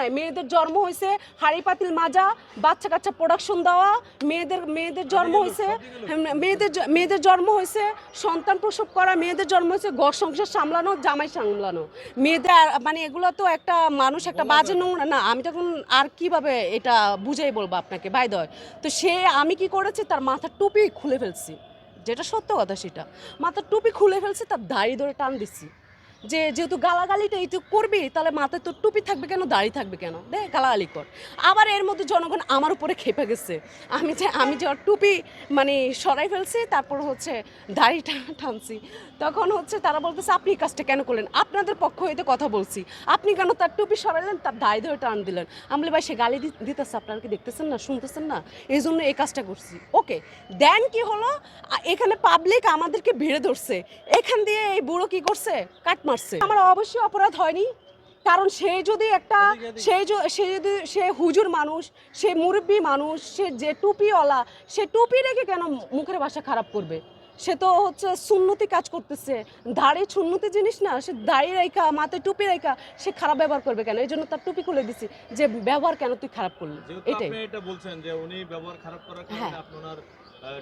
নাই। মেয়েদের জন্ম হয়েছে হাড়ি পাতিল মাজা বাচ্চা কাচ্চা প্রোডাকশন দেওয়া মেয়েদের মেয়েদের জন্ম হয়েছে মেয়েদের মেয়েদের জন্ম হয়েছে সন্তান প্রসব করা মেয়েদের জন্ম হয়েছে ঘর সংসার সামলানো জামাই সামলানো। মেয়েদের মানে এগুলো তো একটা মানুষ একটা বাজে নোংরা। না আমি তখন আর কীভাবে এটা বুঝাই বলব আপনাকে? বাই দয় তো সে আমি কি করেছি তার মাথার টুপি খুলে ফেলছি। যেটা সত্য কথা সেটা। মাথার টুপি খুলে ফেলছি তার দাড়ি ধরে টান দিচ্ছি। যে যেহেতু গালাগালিটা এই তো করবি তাহলে মাথায় তোর টুপি থাকবে কেন দাড়ি থাকবে কেন? দে গালাগালি কর। আবার এর মধ্যে জনগণ আমার উপরে খেপে গেছে। আমি যে আমি যে টুপি মানে সরাই ফেলছি তারপর হচ্ছে দাড়িটা টানছি। তখন হচ্ছে তারা বলতেছে আপনি কাজটা কেন করলেন? আপনাদের পক্ষ হইতে কথা বলছি। আপনি কেন তার টুপি সরাইলেন তার দাড়ি ধরে টান দিলেন? আমি বলি, ভাই সে গালি দিতেছে আপনারা কি দেখতেছেন না শুনতেছেন না? এই জন্য এই কাজটা করছি। ওকে দেন কি হলো এখানে পাবলিক আমাদেরকে ভিড়ে ধরছে। এখান দিয়ে এই বুড়ো কি করছে? কাট মারছে। আমার অবশ্যই অপরাধ হয়নি কারণ সে যদি একটা সে সে যদি সে হুজুর মানুষ সে মুরব্বী মানুষ সে যে টুপিওয়ালা সে টুপি রেখে কেন মুখের ভাষা খারাপ করবে? সে তো হচ্ছে সুন্নতি কাজ করতেছে। দাড়ি সুন্নতি জিনিস না সে দাড়ি রেখা মাথায় টুপি রেখা সে খারাপ ব্যবহার করবে কেন? এই জন্য তার টুপি খুলে দিছি যে ব্যবহার কেন তুই খারাপ করলি? এটাই। এটা বলছেন যে উনি ব্যবহার খারাপ করার কারণে হ্যাঁ।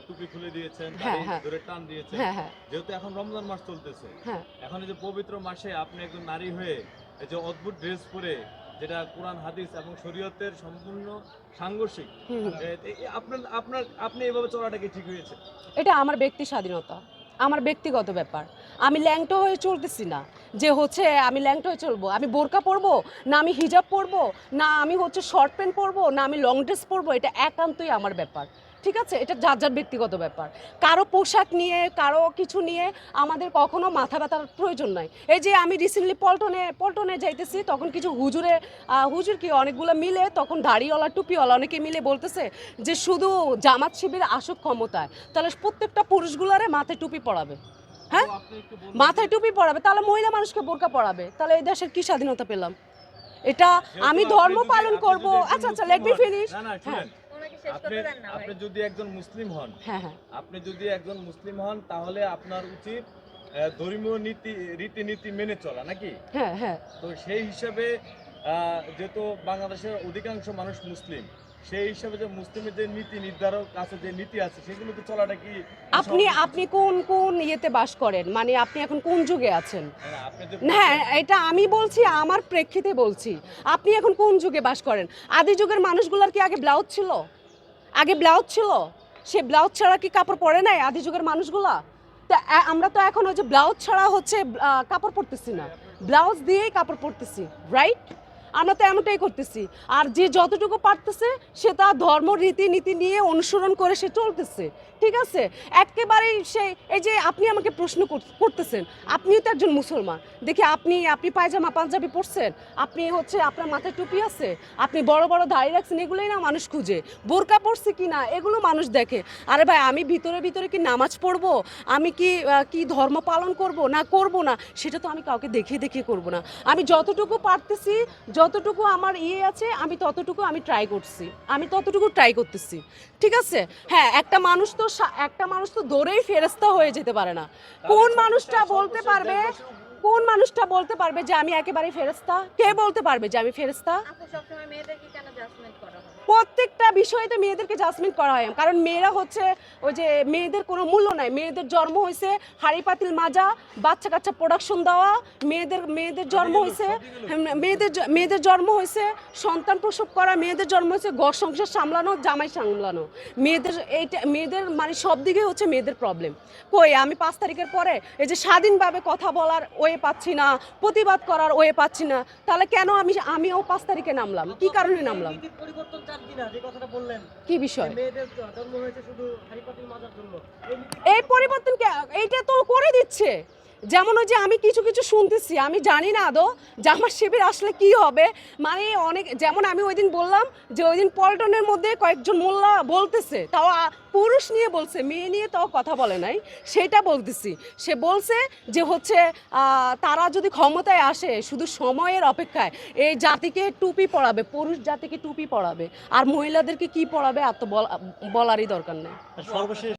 টুপি খুলে দিয়েছেন হ্যাঁ, দাড়ি হ্যাঁ। ধরে টান দিয়েছেন। হ্যাঁ হ্যাঁ। যেহেতু এখন রমজান মাস চলতেছে হ্যাঁ। এখন এই যে পবিত্র মাসে আপনি একজন নারী হয়ে এই যে অদ্ভুত ড্রেস পরে যেটা কোরআন হাদিস এবং শরীয়তের সম্পূর্ণ সাংঘর্ষিক আপনার আপনার আপনি এভাবে চলাটা কি ঠিক হয়েছে? এটা আমার ব্যক্তি স্বাধীনতা আমার ব্যক্তিগত ব্যাপার। আমি ল্যাংটো হয়ে চলতেছি না যে হচ্ছে আমি ল্যাংটো হয়ে চলবো। আমি বোরকা পরবো না আমি হিজাব পরবো না আমি হচ্ছে শর্ট প্যান্ট পরবো না আমি লং ড্রেস পরবো এটা একান্তই আমার ব্যাপার। ঠিক আছে? এটা যার যার ব্যক্তিগত ব্যাপার। কারও পোশাক নিয়ে কারও কিছু নিয়ে আমাদের কখনো মাথা ব্যথার প্রয়োজন নাই। এই যে আমি রিসেন্টলি পল্টনে পল্টনে যাইতেছি তখন কিছু হুজুরে হুজুর কি অনেকগুলো মিলে তখন দাড়িওয়ালা টুপিওয়ালা অনেকে মিলে বলতেছে যে শুধু জামাত শিবির আসুক ক্ষমতায় তাহলে প্রত্যেকটা পুরুষগুলারে মাথায় টুপি পরাবে। হ্যাঁ? মাথায় টুপি পরাবে তাহলে মহিলা মানুষকে বোরকা পরাবে। তাহলে এই দেশের কি স্বাধীনতা পেলাম? এটা আমি ধর্ম পালন করব। আচ্ছা আচ্ছা লেট মি ফিনিশ হ্যাঁ। আপনি যদি একজন মুসলিম হন হ্যাঁ হ্যাঁ। আপনি যদি একজন মুসলিম হন তাহলে আপনার উচিত ধর্মীয় নীতি রীতিনীতি মেনে চলা নাকি? হ্যাঁ তো সেই হিসাবে যেহেতু বাংলাদেশের অধিকাংশ মানুষ মুসলিম সেই হিসাবে যে মুসলিমের যে নীতি নির্ধারক আছে যে নীতি আছে সেগুলো তো চলাটা কি আপনি আপনি কোন কোন ইয়েতে বাস করেন? মানে আপনি এখন কোন যুগে আছেন? হ্যাঁ এটা আমি বলছি আমার প্রেক্ষিতে বলছি। আপনি এখন কোন যুগে বাস করেন? আদি যুগের মানুষগুলোর কি আগে ব্লাউজ ছিল? আগে ব্লাউজ ছিল, সে ব্লাউজ ছাড়া কি কাপড় পরে নাই আদি যুগের মানুষগুলা? তা আমরা তো এখন ওই যে ব্লাউজ ছাড়া হচ্ছে কাপড় পরতেছি না। ব্লাউজ দিয়েই কাপড় পরতেছি রাইট আমরা তো এমনটাই করতেছি। আর যে যতটুকু পারতেছে, সে তার ধর্ম, রীতিনীতি নিয়ে অনুসরণ করে সে চলতেছে। ঠিক আছে? একেবারেই সে, এই যে আপনি আমাকে প্রশ্ন কর- করতেছেন, আপনিও তো একজন মুসলমান। দেখি আপনি আপনি পায়জামা, পাঞ্জাবি পরছেন, আপনি হচ্ছে আপনার মাথায় টুপি আছে, আপনি বড় বড় দাঁড়িয়ে রাখছেন, এগুলোই না মানুষ খুঁজে। বোরকা পরছে কি না, এগুলো মানুষ দেখে। আরে ভাই, আমি ভিতরে ভিতরে কি নামাজ পড়ব? আমি কি কি ধর্ম পালন করব না করব না? সেটা তো আমি কাউকে দেখিয়ে দেখিয়ে করব না। আমি যতটুকু পারতেছি যতটুকু আমার ইয়ে আছে আমি ততটুকু আমি ট্রাই করছি। আমি ততটুকু ট্রাই করতেছি। ঠিক আছে? হ্যাঁ একটা মানুষ তো সা- একটা মানুষ তো দৌড়েই ফেরস্তা হয়ে যেতে পারে না। কোন মানুষটা বলতে পারবে কোন মানুষটা বলতে পারবে যে আমি একেবারেই ফেরস্তা কে বলতে পারবে যে আমি ফেরস্তা সবসময় মেয়েদেরকে কেন জাজমেন্ট করা হয়? প্রত্যেকটা বিষয়েতে মেয়েদেরকে জাজমেন্ট করা হয় কারণ মেয়েরা হচ্ছে ওই যে মেয়েদের কোনো মূল্য নাই। মেয়েদের জন্ম হয়েছে হাড়ি পাতিল মাজা বাচ্চা কাচ্চা প্রোডাকশন দেওয়া মেয়েদের মেয়েদের জন্ম হয়েছে মেয়েদের মেয়েদের জন্ম হয়েছে সন্তান প্রসব করা মেয়েদের জন্ম হয়েছে ঘর সংসার সামলানো জামাই সামলানো। মেয়েদের এইটা মেয়েদের মানে সব দিকে হচ্ছে মেয়েদের প্রবলেম কই আমি পাঁচ তারিখের পরে এই যে স্বাধীনভাবে কথা বলার ওয়ে পাচ্ছি না প্রতিবাদ করার ওয়ে পাচ্ছি না তাহলে কেন আমি আমিও পাঁচ তারিখে নামলাম? কি কারণে নামলাম? কি বিষয়? এই পরিবর্তন কে- এইটা তো করে দিচ্ছে। যেমন ওই যে আমি কিছু কিছু শুনতেছি, আমি জানি না আদৌ জামার শিবির আসলে কি হবে। মানে অনেক, যেমন আমি ওই দিন বললাম যে ওই দিন পল্টনের মধ্যে কয়েকজন মোল্লা বলতেছে, তাও পুরুষ নিয়ে বলছে, মেয়ে নিয়ে তাও কথা বলে নাই, সেটা বলতেছি। সে বলছে যে হচ্ছে তারা যদি ক্ষমতায় আসে শুধু সময়ের অপেক্ষায় এই জাতিকে টুপি পড়াবে পুরুষ জাতিকে টুপি পড়াবে আর মহিলাদেরকে কি পড়াবে আর তো বলা- বলারই দরকার নেই। সর্বশেষ